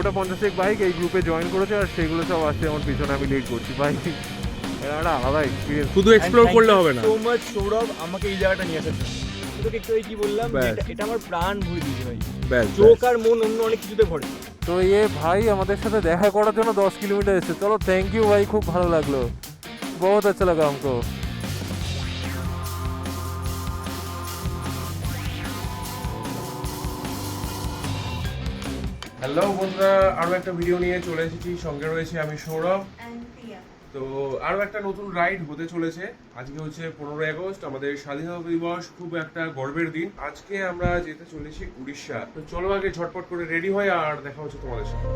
গোটা পঞ্চাশেক বাইক এই গ্রুপে জয়েন করেছে আর সেগুলো সব আসছে আমার পিছনে আমি লিড করছি। ভাই এটা একটা আলাদা এক্সপিরিয়েন্স শুধু এক্সপ্লোর করলে হবে না। সো মাচ সৌরভ আমাকে এই জায়গাটা নিয়ে আসার তোকে একটু কি বললাম এটা আমার প্রাণ ভরে দিয়েছে ভাই। চোখ আর মন অন্য অনেক কিছুতে ভরে। তো এ ভাই আমাদের সাথে দেখা করার জন্য দশ কিলোমিটার এসেছে। চলো থ্যাংক ইউ ভাই খুব ভালো লাগল। বহুত আচ্ছা লাগা আমাকে হ্যালো বন্ধুরা আরও একটা ভিডিও নিয়ে চলে এসেছি। সঙ্গে রয়েছে আমি সৌরভ। তো আরও একটা নতুন রাইড হতে চলেছে। আজকে হচ্ছে পনেরোই আগস্ট আমাদের স্বাধীনতা দিবস। খুব একটা গর্বের দিন। আজকে আমরা যেতে চলেছি উড়িষ্যা। তো চলো আগে ঝটপট করে রেডি হয় আর দেখা হচ্ছে তোমাদের সাথে।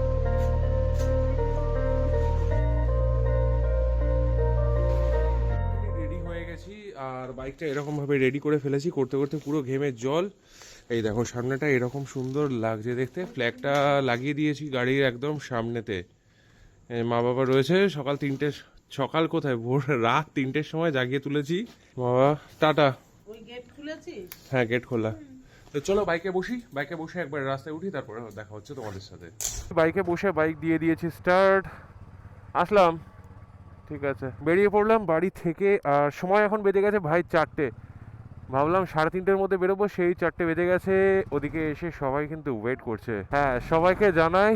রেডি হয়ে গেছি আর বাইকটা এরকম ভাবে রেডি করে ফেলেছি। করতে করতে পুরো ঘেমে জল। এই দেখো সামনেটা এরকম সুন্দর লাগছে দেখতে। ফ্ল্যাগটা লাগিয়ে দিয়েছি গাড়ির একদম সামনেতে। মা বাবা রয়েছে সকাল তিনটে সকাল কোথায়? ভোর রাত তিনটের সময় জাগিয়ে তুলেছি। বাবা টাটা। ওই গেট খুলেছিস? হ্যাঁ গেট খোলা। তো চলো বাইকে বসি। বাইকে বসে একবার রাস্তায় উঠি তারপরে দেখা হচ্ছে তোমাদের সাথে। বাইকে বসে বাইক দিয়ে দিয়েছি স্টার্ট আসলাম। ঠিক আছে। বেরিয়ে পড়লাম বাড়ি থেকে আর সময় এখন বেজে গেছে ভাই চারটে। ভাবলাম সাড়ে তিনটের মধ্যে বেরোবো, সেই চারটে বেজে গেছে, ওদিকে এসে সবাই কিন্তু ওয়েট করছে। হ্যাঁ সবাইকে জানাই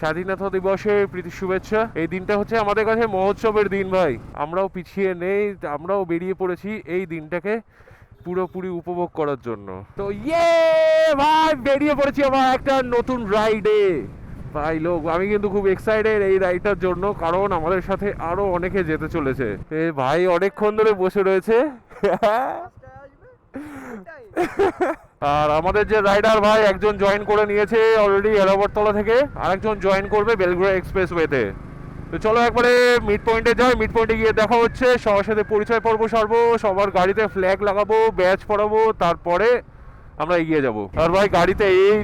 স্বাধীনতা দিবসের প্রীতি শুভেচ্ছা। এই দিনটা হচ্ছে আমাদের কাছে মহোৎসবের দিন ভাই। আমরাও পিছিয়ে নেই, আমরাও বেরিয়ে পড়েছি এই দিনটাকে পুরোপুরি উপভোগ করার জন্য। তো ইয়ে ভাই, বেরিয়ে পড়েছি আমার একটা নতুন রাইডে ভাই লোক, আমি কিন্তু খুব এক্সাইটেড এই রাইডটার জন্য, কারণ আমাদের সাথে আরও অনেকে যেতে চলেছে। এ ভাই, অনেকক্ষণ ধরে বসে রয়েছে। আর আমাদের যে রাইডার ভাই একজন জয়েন করে নিয়েছে অলরেডি এলাবরতলা থেকে, আরেকজন জয়েন করবে বেলগুড়া এক্সপ্রেস ওয়েতে তো চলো একবারে মিড পয়েন্টে যাই মিড পয়েন্টে গিয়ে দেখা হচ্ছে, সবার সাথে পরিচয় পর্ব সারবো, সবার গাড়িতে ফ্ল্যাগ লাগাবো ব্যাচ পড়াবো তারপরে আমরা এগিয়ে যাব। আর ভাই, গাড়িতে এই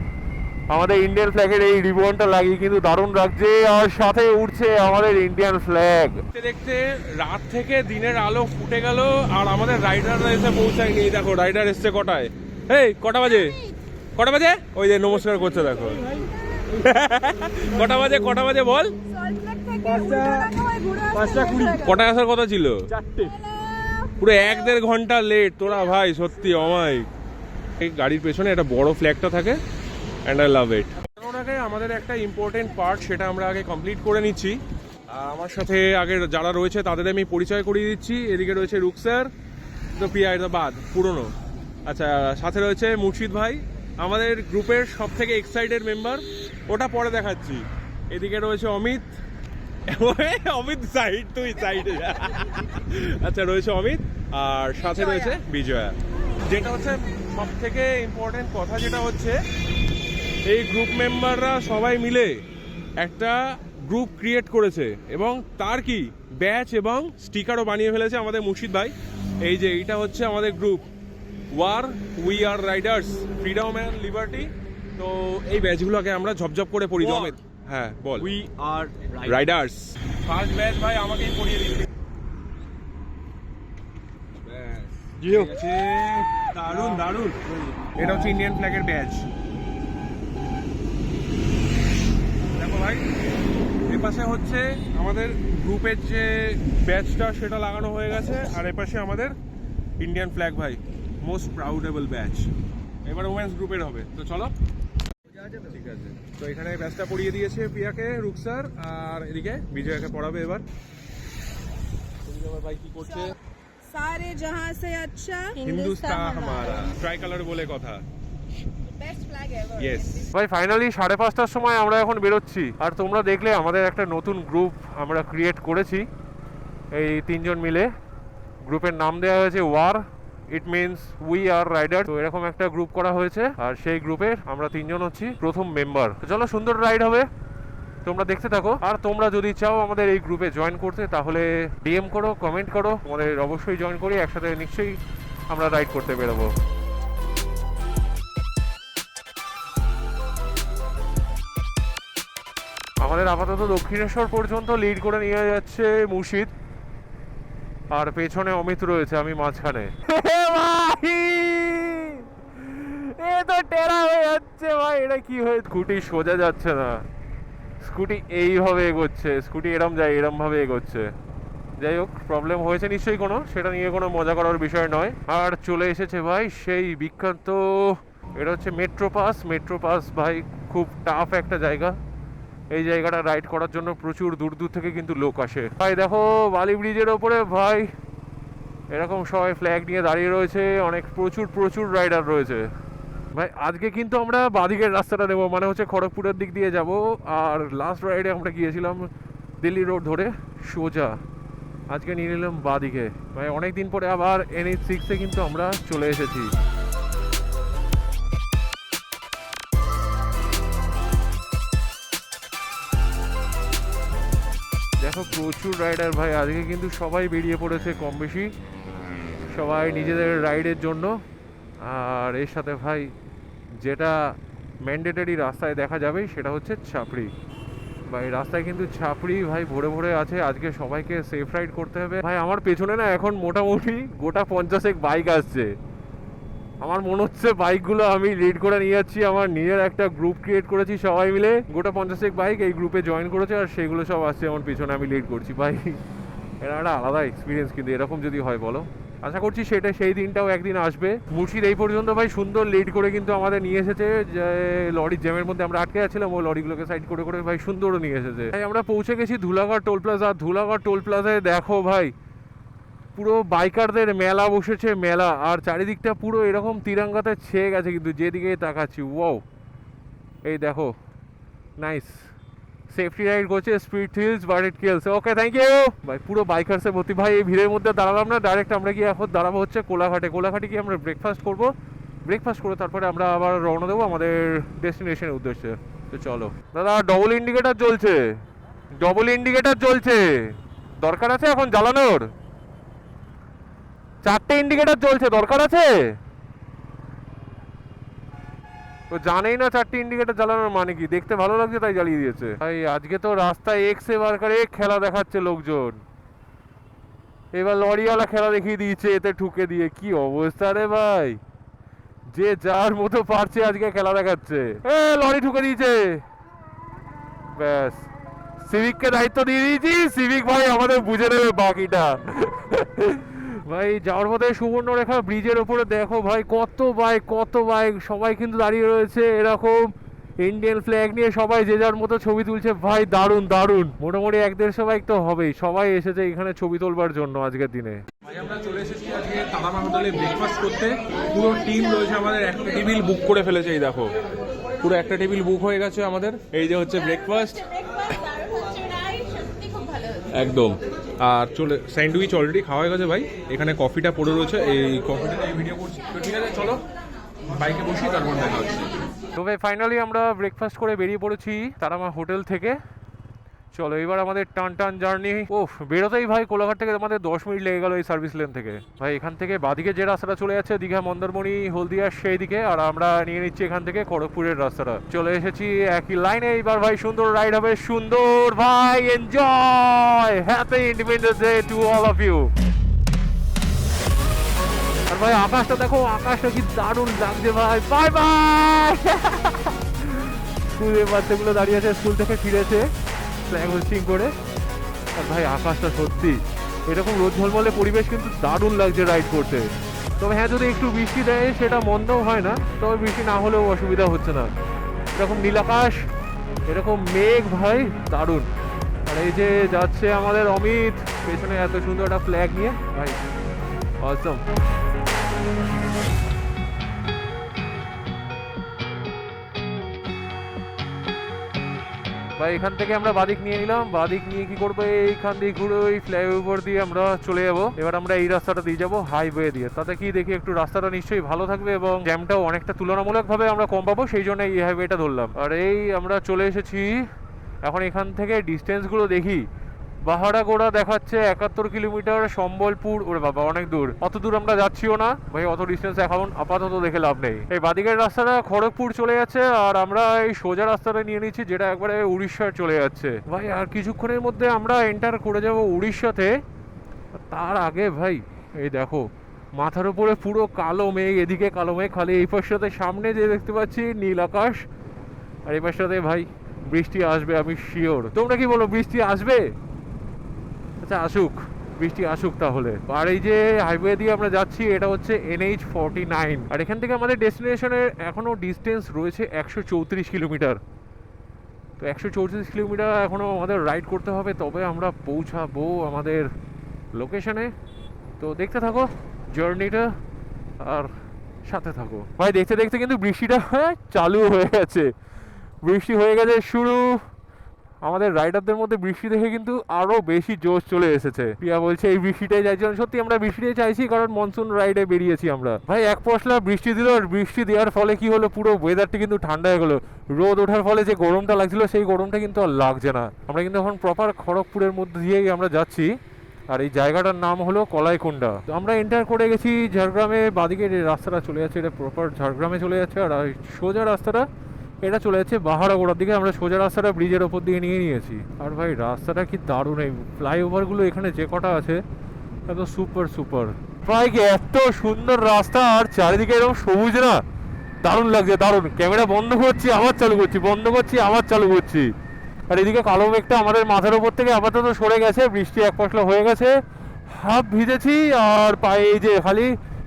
আমাদের ইন্ডিয়ান ফ্ল্যাগের এই রিবনটা লাগিয়ে কিন্তু দারুণ লাগছে আর সাথে উঠছে আমাদের ইন্ডিয়ান ফ্ল্যাগ দেখতে দেখতে রাত থেকে দিনের আলো ফুটে গেল আর আমাদের রাইডাররা এসে পৌঁছায়নি দেখো রাইডার এসছে কটায়। এই কটা বাজে? কটা বাজে? ওই যে নমস্কার করছে দেখো। কটা বাজে কটা বাজে বল? কটা আসার কথা ছিল? পুরো এক দেড় ঘণ্টা লেট তোরা ভাই সত্যি অমায়িক। এই গাড়ির পেছনে একটা বড় ফ্ল্যাগটা থাকে। অ্যান্ড আই লাভ ইট আগে আমাদের একটা ইম্পর্টেন্ট পার্ট সেটা আমরা আগে কমপ্লিট করে নিচ্ছি। আমার সাথে আগে যারা রয়েছে তাদের আমি পরিচয় করিয়ে দিচ্ছি। এদিকে রয়েছে রুকসার তো প্রিয়া এটা বাদ পুরনো। আচ্ছা সাথে রয়েছে মুর্শিদ ভাই আমাদের গ্রুপের সব থেকে এক্সাইটেড মেম্বার ওটা পরে দেখাচ্ছি। এদিকে রয়েছে অমিত। অমিত সাইড তুই সাইডে আচ্ছা রয়েছে অমিত আর সাথে রয়েছে বিজয়া। যেটা হচ্ছে সব থেকে ইম্পর্টেন্ট কথা যেটা হচ্ছে এই গ্রুপ মেম্বাররা সবাই মিলে একটা গ্রুপ ক্রিয়েট করেছে এবং তার কি? ব্যাচ এবং স্টিকারও বানিয়ে ফেলেছে আমাদের মুর্শিদ ভাই। এই যে এইটা হচ্ছে আমাদের group war we are riders freedom and liberty তো এই ব্যাচগুলোকে আমরা ঝপঝপ করে পড়ি. হ্যাঁ বল। We are riders first batch ভাই আমাকেই পড়িয়ে জিও। দারুণ দারুণ এটা হচ্ছে ইন্ডিয়ান ফ্ল্যাগের ব্যাচ হয়। এপাশে হচ্ছে আমাদের গ্রুপের যে ব্যাচটা সেটা লাগানো হয়ে গেছে। আর এপাশে আমাদের ইন্ডিয়ান ফ্ল্যাগ ভাই মোস্ট প্রাউডেবল ব্যাচ এবার ওমেন্স গ্রুপের হবে। তো চলো। ঠিক আছে। তো এখানে ব্যাচটা পড়িয়ে দিয়েছে প্রিয়াকে রুকসার আর এদিকে বিজয়াকে পড়াবে এবার। ভাই কি করছে? সারে জাহাঁ সে আচ্ছা। হিন্দুস্তান হামারা। ট্রাই কালার বলে কথা। ইয়েস ভাই ফাইনালি সাড়ে পাঁচটার সময় আমরা এখন বেরোচ্ছি। আর তোমরা দেখলে আমাদের একটা নতুন গ্রুপ আমরা ক্রিয়েট করেছি। এই তিনজন মিলে। গ্রুপের নাম দেওয়া হয়েছে war it means we are rider তো এরকম একটা গ্রুপ করা হয়েছে। আর সেই গ্রুপের আমরা তিনজন হচ্ছি প্রথম মেম্বার চলো সুন্দর রাইড হবে। তোমরা দেখতে থাকো। আর তোমরা যদি চাও আমাদের এই গ্রুপে জয়েন করতে তাহলে ডিএম করো কমেন্ট করো। তোমাদের অবশ্যই জয়েন করি। একসাথে নিশ্চয়ই আমরা রাইড করতে বেরোবো। আমাদের আপাতত দক্ষিণেশ্বর পর্যন্ত লিড করে নিয়ে যাচ্ছে মুর্শিদ। আর পেছনে অমিত রয়েছে আমি মাঝখানে। এ তো টেরা হয়ে যাচ্ছে ভাই। এটা কি হয়ে স্কুটি সোজা যাচ্ছে না। স্কুটি এইভাবে এগোচ্ছে স্কুটি এরম যায় এরম ভাবে এগোচ্ছে। যাই হোক প্রবলেম হয়েছে নিশ্চয়ই কোনো সেটা নিয়ে কোনো মজা করার বিষয় নয়। আর চলে এসেছে ভাই সেই বিখ্যাত এটা হচ্ছে মেট্রো পাস মেট্রো পাস ভাই খুব টাফ একটা জায়গা। এই জায়গাটা রাইড করার জন্য প্রচুর দূর দূর থেকে কিন্তু লোক আসে। ভাই, দেখো, বালি ব্রিজের ওপরে, ভাই। এরকম সবাই ফ্ল্যাগ নিয়ে দাঁড়িয়ে রয়েছে, অনেক প্রচুর প্রচুর রাইডার রয়েছে। ভাই, আজকে কিন্তু আমরা বাদিকের রাস্তাটা নেব মানে হচ্ছে খড়গপুরের দিক দিয়ে যাব। আর লাস্ট রাইডে আমরা গিয়েছিলাম দিল্লি রোড ধরে, সোজা। আজকে নিয়ে নিলাম বাদিকে। ভাই অনেক দিন পরে আবার এনএইচ সিক্সে কিন্তু আমরা চলে এসেছি। দেখো প্রচুর রাইডার ভাই, আজকে কিন্তু সবাই বেরিয়ে পড়েছে কম বেশি। সবাই নিজেদের রাইডের জন্য। আর এর সাথে ভাই, যেটা ম্যান্ডেটারি রাস্তায় দেখা যাবে সেটা হচ্ছে ছাপড়ি। ভাই, রাস্তায় কিন্তু ছাপড়ি ভাই ভরে ভরে আছে, আজকে সবাইকে সেফ রাইড করতে হবে। ভাই, আমার পেছনে না এখন মোটামুটি গোটা পঞ্চাশেক বাইক আসছে। আমার মনে হচ্ছে বাইকগুলো আমি লিড করে নিয়ে যাচ্ছি। আমার নিজের একটা গ্রুপ ক্রিয়েট করেছি সবাই মিলে। গোটা পঞ্চাশেক বাইক এই গ্রুপে জয়েন করেছে আর সেগুলো সব আসছে আমার পিছনে আমি লিড করছি। ভাই এটা একটা আলাদা এক্সপিরিয়েন্স কিন্তু, এরকম যদি হয় বলো। আশা করছি সেটা সেই দিনটাও একদিন আসবে। মুর্শিদ এই পর্যন্ত ভাই সুন্দর লিড করে কিন্তু আমাদের নিয়ে এসেছে। যে লরির জ্যামের মধ্যে আমরা আটকে যাচ্ছিলাম ও লরিগুলোকে সাইড করে করে ভাই সুন্দরও নিয়ে এসেছে। ভাই, আমরা পৌঁছে গেছি Dhulagarh toll plaza Dhulagarh toll প্লাজায় দেখো ভাই পুরো বাইকারদের মেলা বসেছে, মেলা। আর চারিদিকটা পুরো এরকম তিরঙ্গাতে ছেয়ে গেছে কিন্তু যেদিকে তাকাচ্ছি ওয়াও এই দেখো নাইস সেফটি রাইড করছে speed thrills but it kills okay thank you ভাই, পুরো বাইকার্সে ভর্তি। ভাই, এই ভিড়ের মধ্যে দাঁড়ালাম না ডাইরেক্ট আমরা গিয়ে এখন দাঁড়াবো হচ্ছে কোলাঘাটে। কোলাঘাটে গিয়ে আমরা ব্রেকফাস্ট করব। ব্রেকফাস্ট করে তারপরে আমরা আবার রওনা দেবো আমাদের ডেস্টিনেশনের উদ্দেশ্যে। তো চলো। দাদা ডবল ইন্ডিকেটার জ্বলছে। ডবল ইন্ডিকেটার জ্বলছে। দরকার আছে এখন জ্বালানোর? চারটে ইন্ডিকেটার চলছে দরকার আছে? ও জানেই না চারটে ইন্ডিকেটার জ্বালানোর মানে কি, দেখতে ভালো লাগছে তাই জ্বালিয়ে দিয়েছে। ভাই, আজকে তো রাস্তায় এক্স এবার করে খেলা দেখাচ্ছে লোকজন। এবার লরিওয়ালা খেলা দেখিয়ে দিয়েছে, এতে ঠুকে দিয়ে, কি অবস্থা রে ভাই? যে যার মতো পারছে আজকে খেলা দেখাচ্ছে। এ, লরি ঠুকে দিয়েছে। ব্যাস। সিভিককে দায়িত্ব দিয়ে দিয়েছি সিভিক ভাই আমাদের বুঝে নেবে বাকিটা। ভাই যাওয়ার পথে সুবর্ণরেখা ব্রিজের ওপরে দেখো ভাই কত বাইক কত বাইক সবাই কিন্তু দাঁড়িয়ে রয়েছে এরকম। ইন্ডিয়ান ফ্ল্যাগ নিয়ে সবাই যে যার মতো ছবি তুলছে ভাই দারুণ দারুণ। মোটামুটি এক দেড়শো বাইক তো হবেই। সবাই এসেছে এখানে ছবি তোলবার জন্য আজকের দিনে। ভাই আমরা চলে এসেছি আজকে তালামা হোটেলে ব্রেকফাস্ট করতে। পুরো টিম রয়েছে আমাদের একটা টেবিল বুক করে ফেলেছে এই দেখো। পুরো একটা টেবিল বুক হয়ে গেছে আমাদের। এই যে হচ্ছে ব্রেকফাস্ট একদম। আর চলে, স্যান্ডউইচ অলরেডি খাওয়া হয়ে গেছে ভাই। এখানে কফিটা পড়ে রয়েছে। এই কফিটা এই ভিডিও করছি। তো ঠিক আছে, চলো। বাইকে বসি, তারপর দেখা হচ্ছে। তো ভাই ফাইনালি আমরা ব্রেকফাস্ট করে বেরিয়ে পড়েছি তারা আমার হোটেল থেকে। চলো, এবার আমাদের টান টান জার্নি। ও বেরোতেই ভাই, কোলাঘাট থেকে আমাদের দশ মিনিট লেগে গেল এই সার্ভিস লেন থেকে। ভাই, এখান থেকে বাদিকে যে রাস্তাটা চলে যাচ্ছে, দীঘা, মন্দারমণি হলদিয়া সেই দিকে, আর আমরা নিয়ে নিচ্ছি এখান থেকে খড়গপুরের রাস্তাটা। চলে এসেছি একই লাইনে এইবার ভাই, সুন্দর রাইড হবে। সুন্দর ভাই enjoy happy independence day to all of you আর ভাই, আকাশটা দেখো, আকাশটা কি দারুণ লাগছে ভাই। বাই বাই স্কুলের বাচ্চাগুলো দাঁড়িয়ে আছে, স্কুল থেকে ফিরেছে। ফ্ল্যাগ হোস্টিং করে। আর ভাই, আকাশটা সত্যি, এরকম রোদ ঝলমলে পরিবেশ কিন্তু দারুণ লাগছে রাইড করতে। তবে হ্যাঁ যদি একটু বৃষ্টি দেয়, সেটা মন্দও হয় না। তবে বৃষ্টি না হলেও অসুবিধা হচ্ছে না। এরকম নীলাকাশ এরকম মেঘ ভাই, দারুণ। আর এই যে যাচ্ছে আমাদের অমিত, পেছনে এত সুন্দর একটা ফ্ল্যাগ নিয়ে। ভাই অসম ভাই, এখান থেকে আমরা বাদিক নিয়ে নিলাম। বাদিক নিয়ে কি করব? এইখান দিয়ে ঘুরে ওই ফ্লাইওভার দিয়ে আমরা চলে যাব। এবার আমরা এই রাস্তাটা দিয়ে যাব হাইওয়ে দিয়ে। তাতে কি দেখি একটু রাস্তাটা নিশ্চয়ই ভালো থাকবে এবং জ্যামটাও অনেকটা তুলনামূলকভাবে আমরা কম পাবো, সেই জন্য এই হাইওয়েটা ধরলাম। আর এই আমরা চলে এসেছি। এখন এখান থেকে ডিস্টেন্সগুলো দেখি। বাহারাগোড়া দেখাচ্ছে একাত্তর কিলোমিটার সম্বলপুর। ওরে বাবা, অনেক দূর। অত দূর আমরা যাচ্ছিও না। ভাই, অত ডিস্টেন্স এখন আপাতত দেখে লাভ নেই। এই বাদিকের রাস্তাটা খড়গপুর চলে যাচ্ছে, আর আমরা এই সোজা রাস্তাটা নিয়ে নিচ্ছি, যেটা একবারে উড়িষ্যার চলে যাচ্ছে। ভাই, আর কিছুক্ষণের মধ্যে আমরা এন্টার করে যাব উড়িষ্যাতে। তার আগে ভাই, এই দেখো, মাথার উপরে পুরো কালো মেঘ, এদিকে কালো মেঘ, খালি এই পাশটাতে সামনে যে দেখতে পাচ্ছি, নীল আকাশ। আর এই পাশটাতে ভাই, বৃষ্টি আসবে, আমি শিওর তোমরা কি বলো, বৃষ্টি আসবে? আচ্ছা আসুক বৃষ্টি আসুক তাহলে। আর এই যে হাইওয়ে দিয়ে আমরা যাচ্ছি এটা হচ্ছে এনএইচ ফর্টি নাইন আর এখান থেকে আমাদের ডেস্টিনেশনের এখনও ডিস্টেন্স রয়েছে একশো চৌত্রিশ কিলোমিটার। তো একশো চৌত্রিশ কিলোমিটার এখনও আমাদের রাইড করতে হবে তবে আমরা পৌঁছাবো আমাদের লোকেশনে তো দেখতে থাকো জার্নিটা আর সাথে থাকো। ভাই দেখতে দেখতে কিন্তু বৃষ্টিটা হ্যাঁ, চালু হয়ে গেছে। বৃষ্টি হয়ে গেছে শুরু। আমাদের রাইডারদের মধ্যে বৃষ্টি দেখে কিন্তু আরও বেশি জোশ চলে এসেছে। প্রিয়া বলছে, এই বৃষ্টিটাই চাইছি আর সত্যি আমরা বৃষ্টিটাই চাইছি, কারণ মনসুন রাইডে বেরিয়েছি আমরা। ভাই, এক পশলা বৃষ্টি দিল, আর বৃষ্টি দেওয়ার ফলে কি হলো? পুরো ওয়েদারটা কিন্তু ঠান্ডা হয়ে গেলো। রোদ ওঠার ফলে যে গরমটা লাগছিল, সেই গরমটা কিন্তু আর লাগছে না। আমরা কিন্তু এখন প্রপার খড়গপুরের মধ্যে দিয়েই আমরা যাচ্ছি। আর এই জায়গাটার নাম হলো কলাইকুণ্ডা। তো আমরা এন্টার করে গেছি ঝাড়গ্রামে, বাদিকে রাস্তাটা চলে যাচ্ছে, এটা প্রপার ঝাড়গ্রামে চলে যাচ্ছে, আর সোজা রাস্তাটা এটা চলে যাচ্ছে বাহারাগোড়ার দিকে। আমরা সোজা রাস্তাটা ব্রিজের ওপর দিয়ে নিয়ে নিয়েছি। আর ভাই, রাস্তাটা কি দারুণ। এই ফ্লাইওভারগুলো এখানে যে কটা আছে একদম সুপার সুপার। ভাই এত সুন্দর রাস্তা। আর চারিদিকে এরকম সবুজ না? দারুণ লাগছে, দারুণ। ক্যামেরা বন্ধ করছি আবার চালু করছি, বন্ধ করছি আবার চালু করছি। আর এদিকে কালো মেঘটা আমাদের মাথার উপর থেকে আপাতত সরে গেছে, বৃষ্টি এক পশলা হয়ে গেছে। হাফ ভিজেছি, আর পায়ে এই যে খালি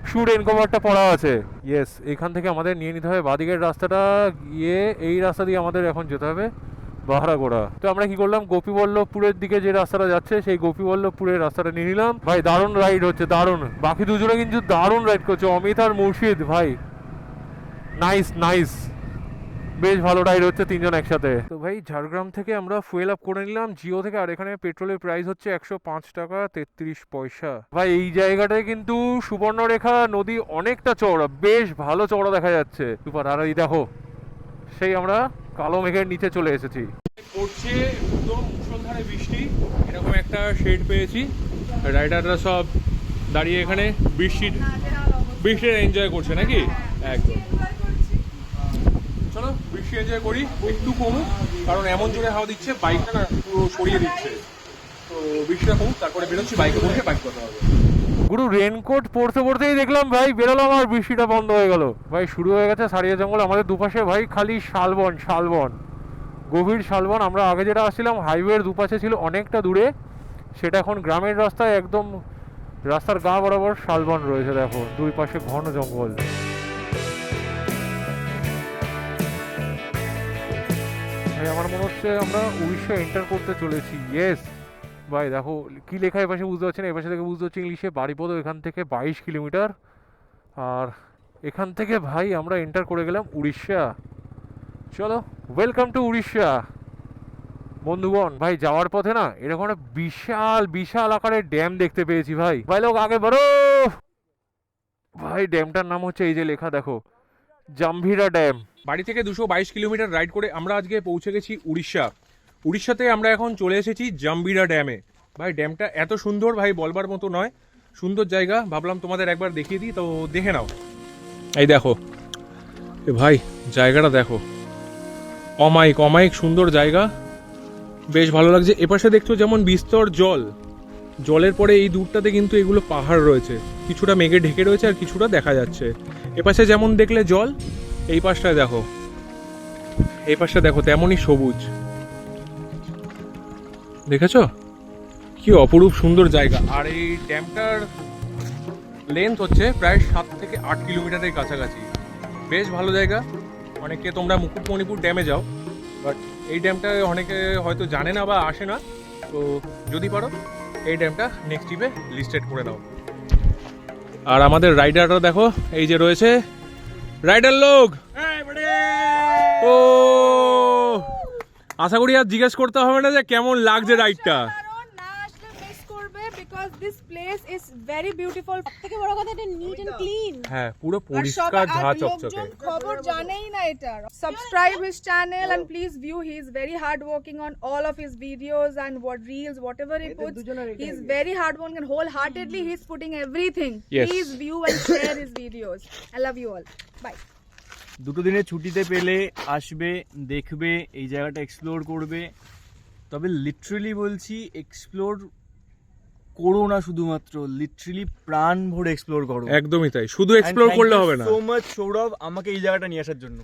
শু রেন কভারটা পড়া আছে। ইয়েস এখান থেকে আমাদের নিয়ে নিতে হবে। বাদিকের রাস্তাটা গিয়ে এই রাস্তা দিয়ে আমাদের এখন যেতে হবে বাহারাগোড়া। তো আমরা কি করলাম? গোপীবল্লভপুরের দিকে যে রাস্তাটা যাচ্ছে, সেই গোপীবল্লভপুরের রাস্তাটা নিয়ে নিলাম। ভাই, দারুণ রাইড হচ্ছে, দারুণ। বাকি দুজনে কিন্তু দারুণ রাইড করছে। অমিত আর মুর্শিদ, ভাই। নাইস নাইস বেশ ভালো রাইড হচ্ছে তিনজন একসাথে। তো ভাই ঝাড়গ্রাম থেকে আমরা ফুয়েল আপ করে নিলাম জিও থেকে আর এখানে পেট্রোলের প্রাইস হচ্ছে একশো পাঁচ টাকা তেত্রিশ পয়সা। ভাই এই জায়গাটায় কিন্তু সুবর্ণরেখা নদী অনেকটা চওড়া বেশ ভালো চওড়া দেখা যাচ্ছে। সুপার আর এই দেখো সেই আমরা কালো মেঘের নিচে চলে এসেছি। পড়ছে একদম মুষলধারে বৃষ্টি এরকম একটা শেড পেয়েছি। রাইডাররা সব দাঁড়িয়ে এখানে বৃষ্টির বৃষ্টির এনজয় করছে নাকি? একদম। বৃষ্টি এনজয় করি একটু কমুক কারণ এমন জোরে হাওয়া দিচ্ছে বাইকটা না পুরো সরিয়ে দিচ্ছে। তো বৃষ্টিটা কমুক, তারপরে বেরোচ্ছি বাইকে বসে বাইক করতে হবে। গুরু রেনকোট পরতে পরতেই দেখলাম, ভাই, বেরোলাম আর বৃষ্টিটা বন্ধ হয়ে গেল। ভাই, শুরু হয়ে গেছে সারিয়া জঙ্গল, আমাদের দুপাশে ভাই খালি শালবন শালবন। গভীর শালবন, আমরা আগে যেটা আসছিলাম হাইওয়ের দুপাশে ছিল অনেকটা দূরে। সেটা এখন গ্রামের রাস্তায় একদম রাস্তার গা বরাবর শালবন রয়েছে, দেখো, দুই পাশে ঘন জঙ্গল। ভাই, আমার মনে হচ্ছে আমরা উড়িষ্যা এন্টার করতে চলেছি। ইয়েস ভাই, দেখো, কি লেখা এপাশে বুঝতে পারছেন? এ পাশে থেকে বুঝতে হচ্ছে ইংলিশে বাড়িপদ এখান থেকে বাইশ কিলোমিটার। আর এখান থেকে ভাই, আমরা এন্টার করে গেলাম উড়িষ্যা। চলো ওয়েলকাম টু উড়িষ্যা। বন্ধুগণ, ভাই, যাওয়ার পথে না এরকম একটা বিশাল বিশাল আকারের ড্যাম দেখতে পেয়েছি ভাই। ভাই, লোক, আগে বড় ভাই ড্যামটার নাম হচ্ছে এই যে লেখা, দেখো, জাম্ভিরা ড্যাম বাড়ি থেকে দুশো বাইশ কিলোমিটার রাইড করে আমরা আজকে পৌঁছে গেছি উড়িষ্যা। উড়িষ্যাতে আমরা এখন চলে এসেছি জাম্বিরা ড্যামে। ভাই, ড্যামটা এত সুন্দর ভাই, বলবার মতো নয়। সুন্দর জায়গা, ভাবলাম তোমাদের একবার দেখিয়ে দিই, তো দেখে নাও। এই দেখো। এ ভাই, জায়গাটা দেখো। অমায়িক অমায়িক সুন্দর জায়গা। বেশ ভালো লাগছে। এপাশে দেখছ যেমন বিস্তর জল। জলের পরে এই দূরটাতে কিন্তু এগুলো পাহাড় রয়েছে। কিছুটা মেঘে ঢেকে রয়েছে আর কিছুটা দেখা যাচ্ছে। এপাশে যেমন দেখলে জল এই পাশটায় দেখো। এই পাশটা দেখো, তেমনই সবুজ। দেখেছ? কি অপরূপ সুন্দর জায়গা। আর এই ড্যামটার লেন্থ হচ্ছে প্রায় সাত থেকে আট কিলোমিটারের কাছাকাছি। বেশ ভালো জায়গা। অনেকে তোমরা মুকুটমণিপুর ড্যামে যাও বাট এই ড্যামটা অনেকে হয়তো জানে না বা আসে না। তো যদি পারো, এই ড্যামটা নেক্সট ট্রিপে লিস্টেড করে দাও। আর আমাদের রাইডাররা দেখো, এই যে রয়েছে রাইডার লোক। ও। আশা করি আর জিজ্ঞেস করতে হবে না যে কেমন লাগছে রাইডটা কারণ না আসলে মিস করবে because this place is very beautiful থেকে বড় কথা এটা নিট এন্ড ক্লিন হ্যাঁ পুরো পরিষ্কার ঝা চকচকে খবর জানেই না এটা subscribe his channel and please view he is very hard working on all of his videos and what reels whatever he puts he is very hard working and wholeheartedly he is putting everything Yes. please view and share his videos i love you all bye দুটো দিনের ছুটিতে পেলে আসবে দেখবে এই জায়গাটা explore করবে তবে লিটারেলি বলছি এক্সপ্লোর করো না শুধুমাত্র লিটারালি প্রাণ ভরে এক্সপ্লোর করো। একদমই তাই। শুধু এক্সপ্লোর করলে হবে না। সো মাচ সৌরভ আমাকে এই জায়গাটা নিয়ে আসার জন্য।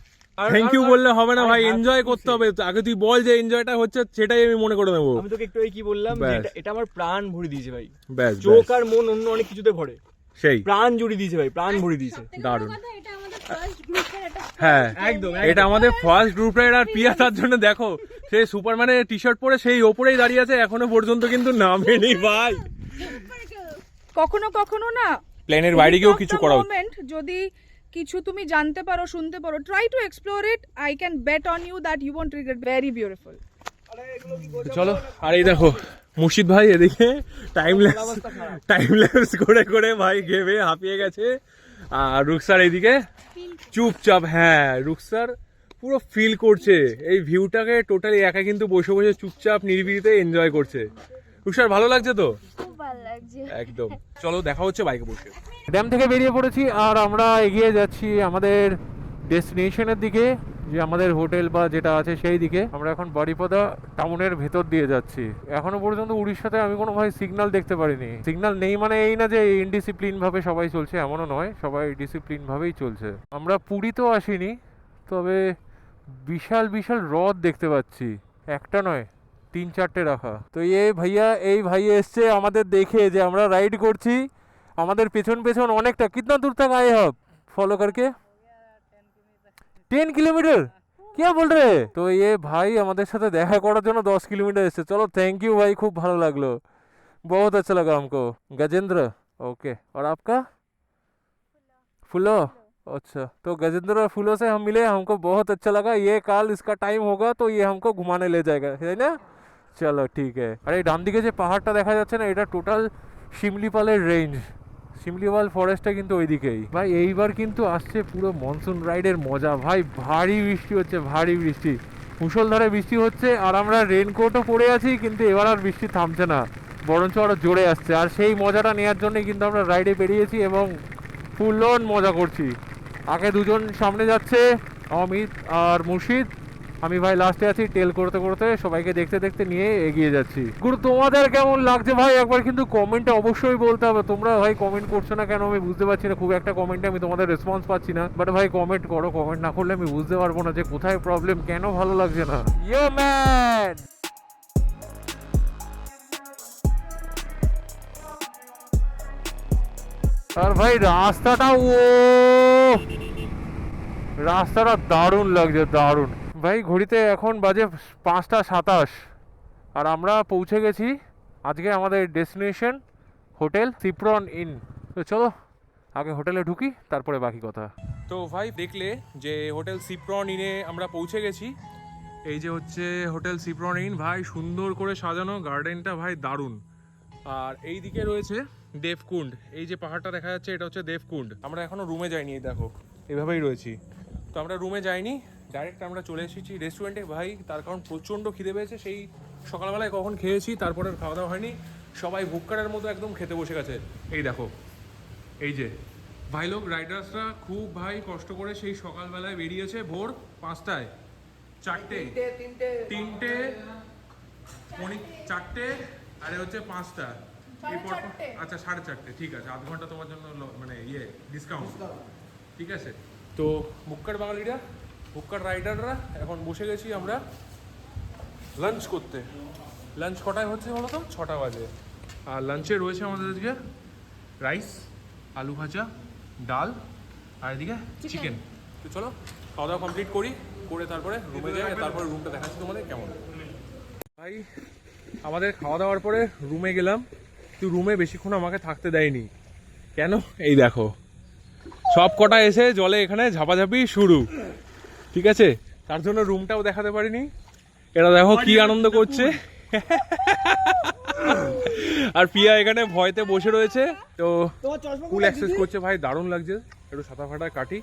থ্যাংক ইউ বললে হবে না ভাই এনজয় করতে হবে। আগে তুই বল যে এনজয়টা হচ্ছে সেটাই আমি মনে করে নেব। আমি তোকে একটু কি বললাম এটা- এটা আমার প্রাণ ভরে দিয়েছে ভাই। চোখ আর মন অন্য অনেক কিছুতে ভরে। সেই। প্রাণ জুড়ে দিয়েছে ভাই প্রাণ ভরে দিয়েছে। দারুণ। এটা আমাদের ফার্স্ট গ্রুপের একটা হ্যাঁ। একদম এটা আমাদের ফার্স্ট গ্রুপ রাইড আর পিয়া তার জন্য দেখো সেই সুপারম্যানের টি শার্ট পরে সেই ওপরেই দাঁড়িয়ে আছে এখনও পর্যন্ত কিন্তু নামেনি ভাই। কখনো কখনো না প্ল্যানের বাইরে গিয়েও কিছু করা। মোমেন্ট যদি কিছু তুমি জানতে পারো শুনতে পারো try to explore it I can bet on you that you won't regret very beautiful চলো আর এই দেখো মুর্শিদ ভাই এদিকে টাইম ল্যাপস টাইম ল্যাপস করে করে ভাই গেমে হাঁপিয়ে গেছে। আর রুকসার এইদিকে চুপচাপ হ্যাঁ রুকসার পুরো ফিল করছে। এই ভিউটাকে টোটালি একা কিন্তু বসে বসে চুপচাপ নিরিবিলিতে এনজয় করছে। রুকসার ভালো লাগছে তো? ভালো লাগছে। একদম। চলো দেখা হচ্ছে বাইকে বসে। ড্যাম থেকে বেরিয়ে পড়েছি আর আমরা এগিয়ে যাচ্ছি আমাদের ডেস্টিনেশনের দিকে যে আমাদের হোটেল বা যেটা আছে সেই দিকে। আমরা এখন বাড়িপদা টাউনের ভেতর দিয়ে যাচ্ছি। এখনও পর্যন্ত উড়িষ্যাতে আমি কোনো ভাই সিগন্যাল দেখতে পারিনি। সিগনাল নেই মানে এই না যে ইনডিসিপ্লিন ভাবে সবাই চলছে এমনও নয়। সবাই ডিসিপ্লিন ভাবেই চলছে। আমরা পুরীতেও আসিনি তবে বিশাল বিশাল হ্রদ দেখতে পাচ্ছি। একটা নয় তিন চারটে রাখা। তো এই ভাইয়া, এই ভাই এসছে আমাদের দেখে যে আমরা রাইড করছি। আমাদের পেছন পেছন অনেকটা। কিতনা দূর তক আয়ে হব ফলো করকে। টেন কিলোমিটার কে বল রে? তো এ ভাই আমাদের সাথে দেখা করার জন্য দশ কিলোমিটার এসছে। চলো থ্যাংক ইউ ভাই, খুব ভালো লাগল। বহুত আচ্ছা লাগা আমকো। গজেন্দ্র ওকে আর আপকা? ফুলো। আচ্ছা। তো গজেন্দ্র और फूलों से हम मिले हमको बहुत अच्छा लगा ये काल इसका टाइम होगा तो ये हमको घुमाने ले जाएगा है ना চলো, ঠিক আছে। আর এই ডান দিকে যে পাহাড়টা দেখা যাচ্ছে না, এটা টোটাল শিমলিপালের রেঞ্জ শিমলিপাল ফরেস্টটা কিন্তু ওইদিকেই। ভাই, এইবার কিন্তু আসছে পুরো মনসুন রাইডের মজা। ভাই, ভারী বৃষ্টি হচ্ছে, ভারী বৃষ্টি। মুষলধারে বৃষ্টি হচ্ছে, আর আমরা রেনকোটও পরে আছি, কিন্তু এবার আর বৃষ্টি থামছে না। বরঞ্চ আরও জোরে আসছে। আর সেই মজাটা নেওয়ার জন্যই কিন্তু আমরা রাইডে বেরিয়েছি এবং ফুল মজা করছি। আগে দুজন সামনে যাচ্ছে, অমিত আর মুর্শিদ। আমি ভাই লাস্টে আছি টেল করতে করতে সবাইকে দেখতে দেখতে নিয়ে এগিয়ে যাচ্ছি। গুরু, তোমাদের কেমন লাগছে ভাই? একবার কিন্তু কমেন্টে অবশ্যই বলতে হবে। তোমরা ভাই কমেন্ট করছ না কেন আমি বুঝতে পারছি না। খুব একটা কমেন্টে আমি তোমাদের রেসপন্স পাচ্ছি না। বাট ভাই কমেন্ট করো কমেন্ট না করলে আমি বুঝতে পারব না যে কোথায় প্রবলেম কেন ভালো লাগছে না। ইয়ো ম্যান আর ভাই রাস্তাটা ও রাস্তাটা দারুণ লাগছে, দারুণ। ভাই, ঘড়িতে এখন বাজে পাঁচটা সাতাশ। আর আমরা পৌঁছে গেছি আজকে আমাদের ডেস্টিনেশন হোটেল সিপ্রন ইন। তো চলো, আগে হোটেলে ঢুকি, তারপরে বাকি কথা। তো ভাই, দেখলে যে হোটেল সিপ্রন ইনে আমরা পৌঁছে গেছি। এই যে হচ্ছে হোটেল সিপ্রন ইন, ভাই, সুন্দর করে সাজানো, গার্ডেনটা ভাই দারুণ। আর এই দিকে রয়েছে দেবকুণ্ড। এই যে পাহাড়টা দেখা যাচ্ছে, এটা হচ্ছে দেবকুণ্ড। আমরা এখনও রুমে যাইনি দেখো, এভাবেই রয়েছি। তো আমরা রুমে যাইনি ডাইরেক্ট আমরা চলে এসেছি রেস্টুরেন্টে ভাই তার কারণ প্রচণ্ড খিদে পেয়েছে। সেই সকালবেলায় কখন খেয়েছি তারপরে খাওয়া দাওয়া হয়নি। সবাই ভুক্কারের মতো একদম খেতে বসে গেছে। এই দেখো এই যে ভাই লোক রাইডার্সরা খুব ভাই কষ্ট করে সেই সকালবেলায় বেরিয়েছে ভোর পাঁচটায়। চারটে তিনটে চারটে আরে হচ্ছে পাঁচটা। এরপর আচ্ছা সাড়ে চারটে ঠিক আছে। আধ ঘণ্টা তোমার জন্য মানে ইয়ে ডিসকাউন্ট ঠিক আছে? তো বুক্কার বাঙালিরা বুক্কার রাইডাররা এখন বসে গেছি আমরা লাঞ্চ করতে। লাঞ্চ কটায় হচ্ছে বলো তো ছটা বাজে। আর লাঞ্চে রয়েছে আমাদের আজকে রাইস আলু ভাজা ডাল আর এদিকে চিকেন তো চলো খাওয়া দাওয়া কমপ্লিট করি করে তারপরে রুমে যাই তারপরে রুমটা দেখাচ্ছি তোমাদের কেমন? ভাই আমাদের খাওয়া দাওয়ার পরে রুমে গেলাম কিন্তু রুমে বেশিক্ষণ আমাকে থাকতে দেয়নি। কেন? এই দেখো সব কটা এসে জলে এখানে ঝাপাঝাপি শুরু। ঠিক আছে? তার জন্য রুমটাও দেখাতে পারিনি। এরা দেখো কি আনন্দ করছে। আর পিয়া এখানে ভয়তে বসে রয়েছে। তো ফুল অ্যাক্সেস করছে। ভাই দারুণ লাগছে। একটু সাঁতার ফাটা কাটি।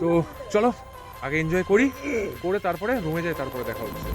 তো চলো আগে এনজয় করি। করে তারপরে রুমে যাই তারপরে দেখা হচ্ছে।